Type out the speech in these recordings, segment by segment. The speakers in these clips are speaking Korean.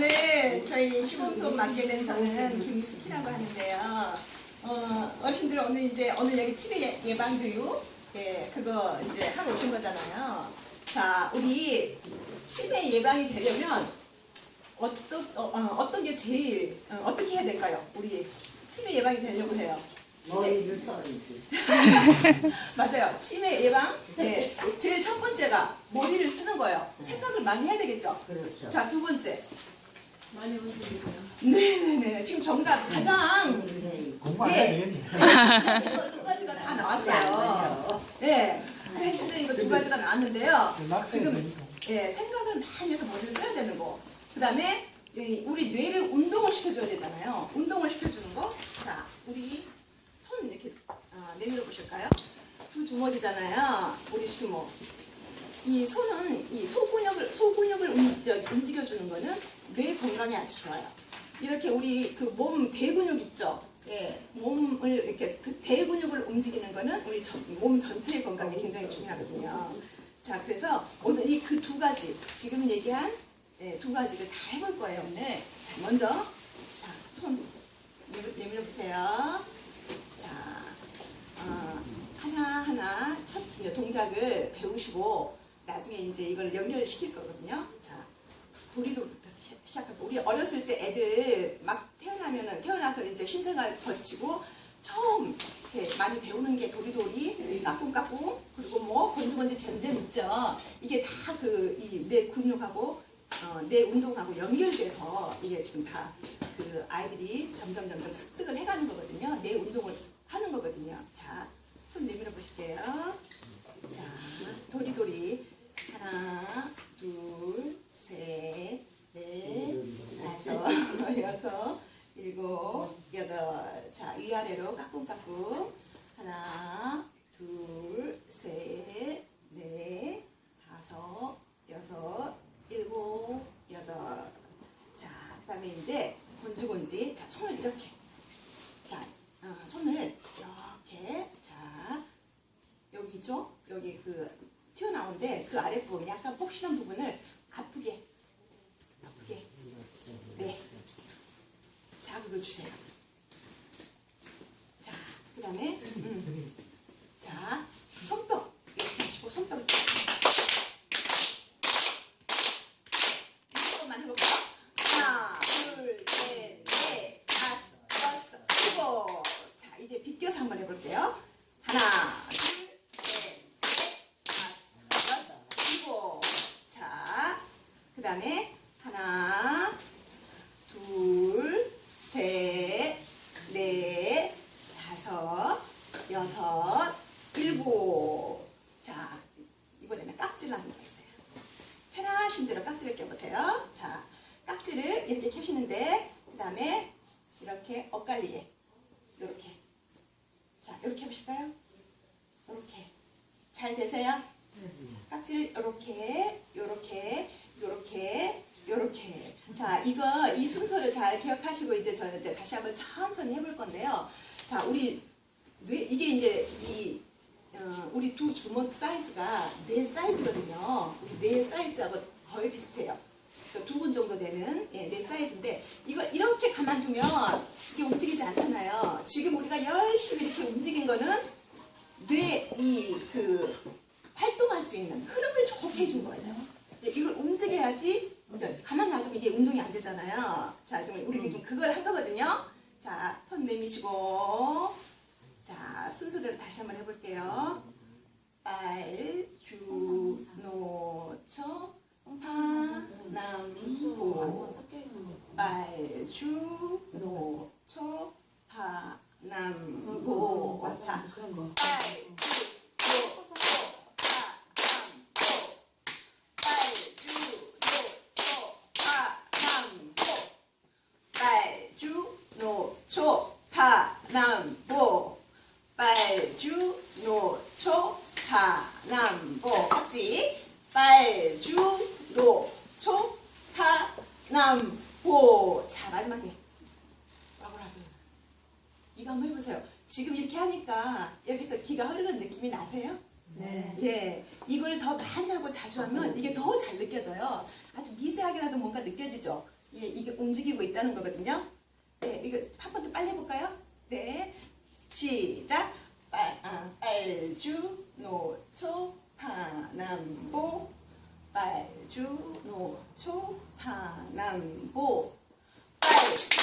오늘 저희 시범 수업 맡게 된 저는 김숙희라고 하는데요. 어, 어르신들 오늘 이제 오늘 여기 치매 예- 예방 교육 예, 그거 이제 하고 오신 거잖아요. 자, 우리 치매 예방이 되려면 어떤 어, 떤게 제일 어, 떻게 해야 될까요? 우리 치매 예방이 되려고 해요. 치매. 맞아요. 치매 예방. 네. 제일 첫 번째가 머리를 쓰는 거예요. 생각을 많이 해야 되겠죠. 그렇죠. 자, 두 번째. 많이 움직이고요. 네네네. 지금 정답 가장 네. 공부안 네. 해야. 이거 두 가지가 다안 나왔어요. 네. 핵심적인 거두 가지가 나왔는데요. 낙서해야 지금. 예, 생각을 많이 해서 머리를 써야 되는 거. 그 다음에 우리 뇌를 운동을 시켜줘야 되잖아요. 운동을 시켜주는 거. 자, 우리 손 이렇게 아, 내밀어 보실까요? 두 주먹이잖아요. 우리 주먹. 이 손은 이 소근육을 소근육을 움직여 주는 거는 뇌 건강에 아주 좋아요. 이렇게 우리 그 몸 대근육 있죠. 예, 몸을 이렇게 그 대근육을 움직이는 거는 우리 전- 몸 전체의 건강에 굉장히 중요하거든요. 자, 그래서 오늘 이 그 두 가지 지금 얘기한 예, 두 가지를 다 해볼 거예요 오늘. 자, 먼저 자, 손 내밀- 내밀어 보세요. 자, 어, 하나 하나 첫 이제 동작을 배우시고 나중에 이제 이걸 연결시킬 거거든요. 자, 도리도리부터 시- 시작하고 우리 어렸을 때 애들 막 태어나면은 태어나서 이제 신생아 거치고 처음 이렇게 많이 배우는 게 도리도리, 까꿍까꿍 그리고 뭐 건지건지 잼잼 있죠. 이게 다 그 이 내 근육하고 어, 내 운동하고 연결돼서 이게 지금 다 그 아이들이 점점 점점 습득을 해가는 거거든요. 내 운동을 하는 거거든요. 자, 손 내밀어 보실게요. 자, 도리도리 하나, 둘, 셋, 넷, 다섯, 여섯, 일곱, 여덟. 자, 위아래로 까꿍까꿍. 하나, 둘, 셋, 넷, 다섯, 여섯, 일곱, 여덟. 자, 그 다음에 이제 곤지곤지. 자, 손을 이렇게. 자, 어, 손을 이렇게. 자, 여기 있죠? 여기 그 튀어나온데 그 아랫부분 약간 폭신한 부분을 아프게 아프게 네 자극을 주세요 자 그 다음에 음. 자 손뼉 이렇게 하시고 손뼉을 이것만 해볼까요? 하나 둘셋넷 다섯 여섯 일곱 자 이제 빗겨서 한번 해볼게요 하나 둘셋넷 다섯 여섯 일곱 자, 그 다음에 하나, 둘, 셋, 넷, 다섯, 여섯, 일곱. 자, 이번에는 깍지를 한번 껴주세요. 편하신 대로 깍지를 껴보세요. 자, 깍지를 이렇게 켜시는데, 그 다음에 이렇게 엇갈리게, 이렇게. 자, 이렇게 해보실까요? 이렇게. 잘 되세요? 깍지를 요렇게 요렇게 요렇게 요렇게 자 이거 이 순서를 잘 기억하시고 이제 이제 다시 한번 천천히 해볼 건데요 자 우리 뇌 이게 이제 이 어, 우리 두 주먹 사이즈가 뇌 사이즈거든요 우리 뇌 사이즈하고 거의 비슷해요 두분 정도 되는 예, 뇌 사이즈인데 이거 이렇게 가만두면 이게 움직이지 않잖아요 지금 우리가 열심히 이렇게 움직인 거는 뇌이그 활동할 수 있는 흐름을 좋게 해준 거예요. 이걸 움직여야지 가만 놔두면 이게 운동이 안 되잖아요. 자, 지금 우리 지금 그걸 한 거거든요. 자, 손 내미시고 자, 순서대로 다시 한번 해볼게요. 빨, 주, 노, 초, 파, 남, 보. 빨, 주, 노, 초, 파, 남, 보. 자, 그런 거. 빨, 주, 노, 초, 파, 남, 보. 빨, 주, 노, 초, 파, 남, 보. 빨, 주, 노, 초, 파, 남, 보. 빨, 주, 노, 초, 파, 남, 보. 같이. 빨, 주, 노, 초, 파, 남, 보. 자, 마지막에. 와보라고. 이거 한번 해보세요. 지금 이렇게 하니까 여기서 기가 흐르는 느낌이 나세요? 네. 예, 하고 자주 하면 이게 더 잘 느껴져요. 아주 미세하게라도 뭔가 느껴지죠. 예, 이게 움직이고 있다는 거거든요. 네, 이거 한 번 더 빨리 해볼까요? 네, 시작. 빨, 아, 빨주, 노초, 파남보. 빨주, 노초, 파남보. 빨주,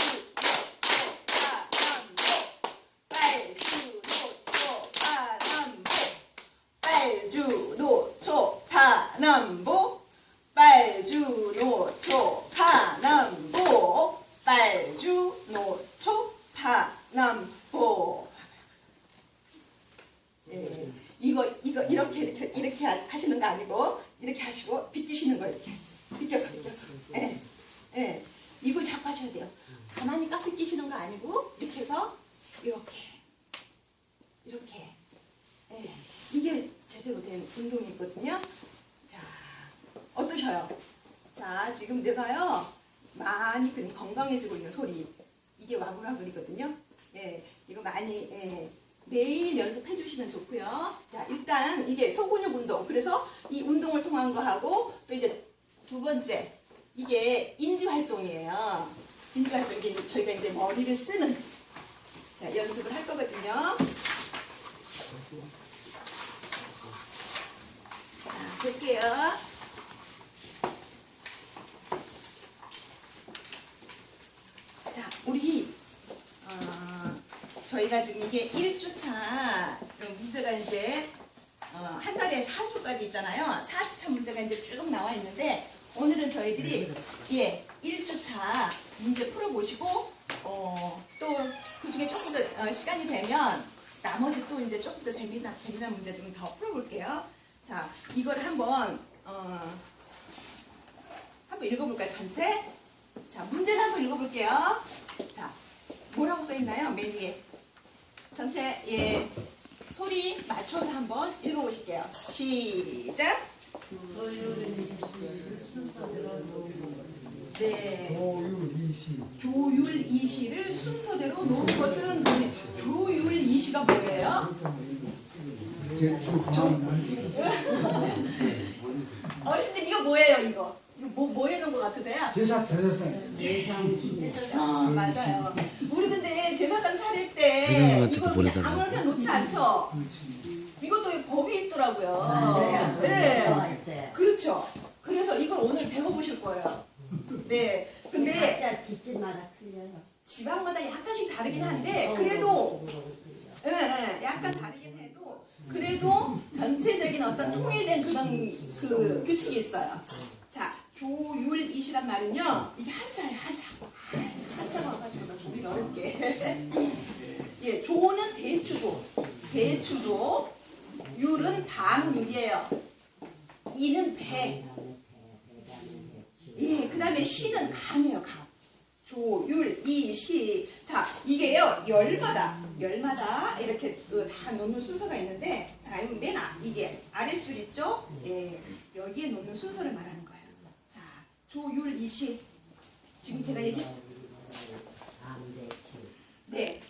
노초, 파남보. 빨주, 노초, 파남보. 빨주, 노초, 파남보. 빨주, 노초, 파남보. 예, 이거 이거 이렇게 이렇게 이렇게 하- 하시는 거 아니고 이렇게 비끼시는 거 이렇게 비껴서 비껴서. 예, 예, 이거 자꾸 하셔야 돼요. 가만히 깍지 끼시는 거 아니고 이렇게 해서 이렇게 이렇게. 예, 이게 제대로 된 운동이거든요. 자, 어떠셔요? 자, 지금 내가요 많이 그림 건강해지고 있는 소리 이게 와구라글이거든요. 예, 이거 많이 예, 매일 연습해 주시면 좋고요. 자, 일단 이게 소근육 운동. 그래서 이 운동을 통한 거 하고 또 이제 두 번째 이게 인지 활동이에요. 인지 활동 이게 저희가 이제 머리를 쓰는 자 연습을 할 거거든요. 자, 볼게요. 자, 우리 어, 저희가 지금 이게 1주차 문제가 이제 어, 한 달에 4주까지 있잖아요. 4주차 문제가 이제 쭉 나와 있는데 오늘은 저희들이 예 1주차 문제 풀어보시고 어, 또 그 중에 조금 더 어, 시간이 되면 나머지 또 이제 조금 더 재미난 재미난 문제 좀 더 풀어볼게요. 자 이걸 한번 어, 한번 읽어볼까요 전체? 자 문제를 한번 읽어볼게요. 자 뭐라고 써 있나요 맨 위에? 전체 예 소리 맞춰서 한번 읽어보실게요. 시작. 네. 조율 이시 조율 이시를 순서대로 놓은 것은 뭐냐? 조율 이시가 뭐예요? 어르신들 이거 뭐예요 이거? 이거 뭐, 뭐 해놓은 것 같으세요? 제사 드렸어요. 어, 맞아요. 우리 근데 제사상 차릴 때 회장님한테도 보내달라고. 그냥 놓지 않죠? 이것도 법이 있더라고요. 네. 그렇죠. 그래서 이걸 오늘 배워보실 거예요. 네. 근데 각자 집집마다 틀려서 지방마다 약간씩 다르긴 한데 그래도 예, 예, 약간 다르긴 해도 그래도 전체적인 어떤 통일된 그런 그 규칙이 있어요. 자, 조율이시란 말은요. 이게 한자예요, 한자. 아이, 한자가 와가지고 우리가 어렵게. 예, 조는 대추조. 대추조. 율은 방율이에요. 이는 배. 예, 그 다음에 시는 감이에요, 감. 조 율, 이, 시. 자, 이게요, 열마다, 열마다 이렇게 그다 놓는 순서가 있는데, 자, 여기 맨 아, 이게 아랫줄 있죠? 예, 여기에 놓는 순서를 말하는 거예요. 자, 조 율, 이, 시. 지금 제가 얘기, 네.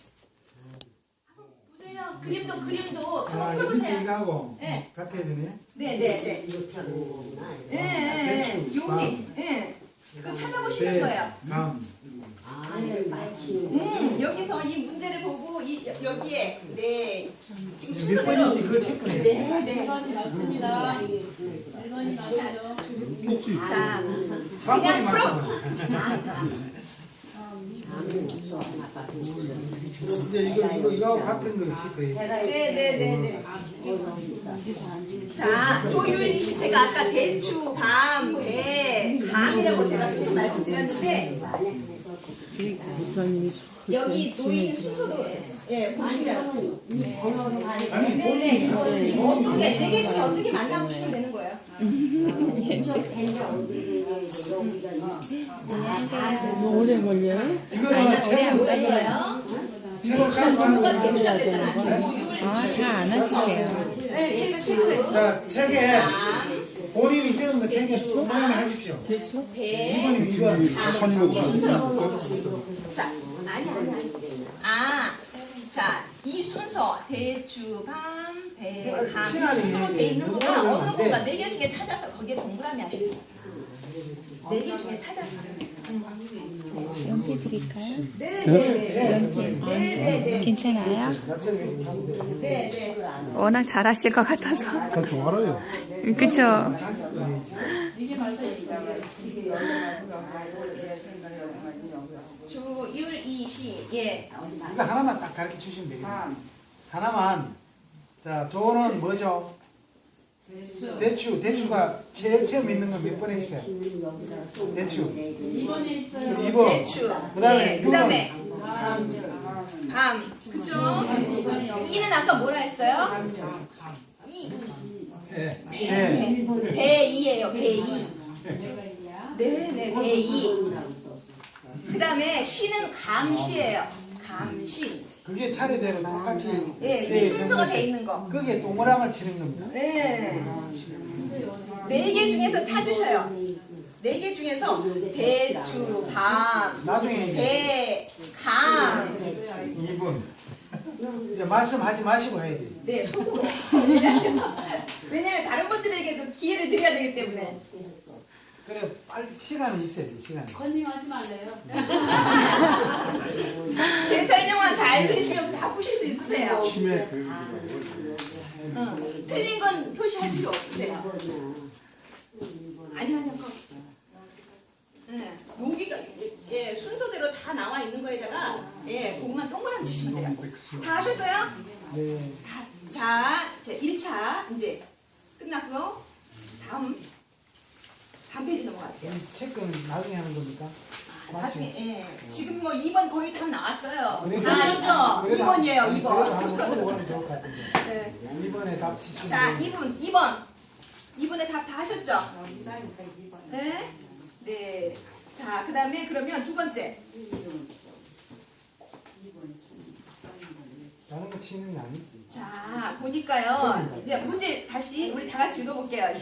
한번 보세요. 그림도, 그림도 한번 아, 밑에 풀어보세요. 이거하고 네. 같아야 되네. 네, 네, 네. 이렇게 하는 거구나 예, 예, 예. 대충, 예. 그 찾아보시는 배, 거예요. 감. 아 이걸 맞추는 음, 여기서 이 문제를 보고 이 여- 여기에 네 지금 몇 순서대로 번인지 그걸 체크해. 네, 네. 1번이 맞습니다. 1번이 맞아요. 자, 사건이 그냥 풀어. 많잖아. 이제 이거 이거 이거하고 같은 걸 체크해. 내가 네, 네, 네, 네. 네 자, 조율이 시체가 아까 대추, 밤, 배, 감이라고 제가 순서 말씀드렸는데 여기 놓인 순서도 예 보시면 아니 네, 네, 이거 이거 어떤 게네개 중에 어떤 게 맞나 보시면 되는 거예요. 오래 걸려요? 이거는 책은 뭐였어요? 책을 가지고 하는 누가 거야. 대추라 그랬잖아요. 아, 잘안 하시네요. 네, 대추, 자 책에 본인이 찍은 거 책에 소문을 하십시오. 배, 이번이 이거 손님하고 자, 아니, 아니, 아니. 아, 자, 이 순서, 대 추, 밤, 배, 감. 이 시간이 순서로 돼 있는 거가 어느. 건가 네개 중에 찾아서 거기에 동그라미 하시면 돼요. 네개 중에 찾아서. 연필 드릴까요? 네네네. 네네네. 괜찮아요? 네네. 워낙 잘하실 것 같아서. 더 좋아요. 그쵸? 주율 이시 예. 이거 하나만 딱 가르쳐 주시면 되겠네요. 하나만. 자, 조는 뭐죠? 대추. 대추가 제일 처음 있는 건 몇 번에 있어요? 대추. 2번. 대추. 그 다음에 예. 그다음에 육번. 밤. 그죠? 이는 아까 뭐라 했어요? 이 이. 예. 배이예요. 배이. 네네 배이. 그 다음에 시는 감시예요. 감시. 그게 차례대로 똑같이. 예, 세이 순서가 명씩. 돼 있는 거. 그게 동그라미를 치는 겁니다. 네. 네개 중에서 찾으셔요. 네 개 중에서 대추, 밤, 나중에 배, 감. 2분. 이제 말씀하지 마시고 해야 돼. 네, 속으로. 왜냐면, 왜냐면 다른 분들에게도 기회를 드려야 되기 때문에. 시간이 있어야 돼, 시간이. 컨닝하지 말래요. 제 설명만 잘 들으시면 다 푸실 수 있으세요. 치매 그 응. 틀린 건 표시할 필요 없으세요. 아니, 아니요. 네, 여기가 예, 순서대로 다 나와 있는 거에다가 예, 그것만 동그라미 치시면 돼요. 다 하셨어요? 네. 자, 이제 1차 이제 끝났고요. 다음 다음 페이지 넘어갈게요. 그럼 체크는 나중에 하는 겁니까? 아, 나중에 예. 지금 뭐 2번 거의 다 나왔어요. 다 아시죠? 그래서- 2번이에요, 그래서 2번. 한번 해보면 좋을 것 같은데. 네. 2번에 답 치시면 자, 돼요. 2번, 2번. 2번에 답 다 하셨죠? 네. 네. 자, 그 다음에 그러면 두 번째. 다른 거 치는 게 아니지. 자, 보니까요. 이제 문제 다시 우리 다 같이 읽어볼게요.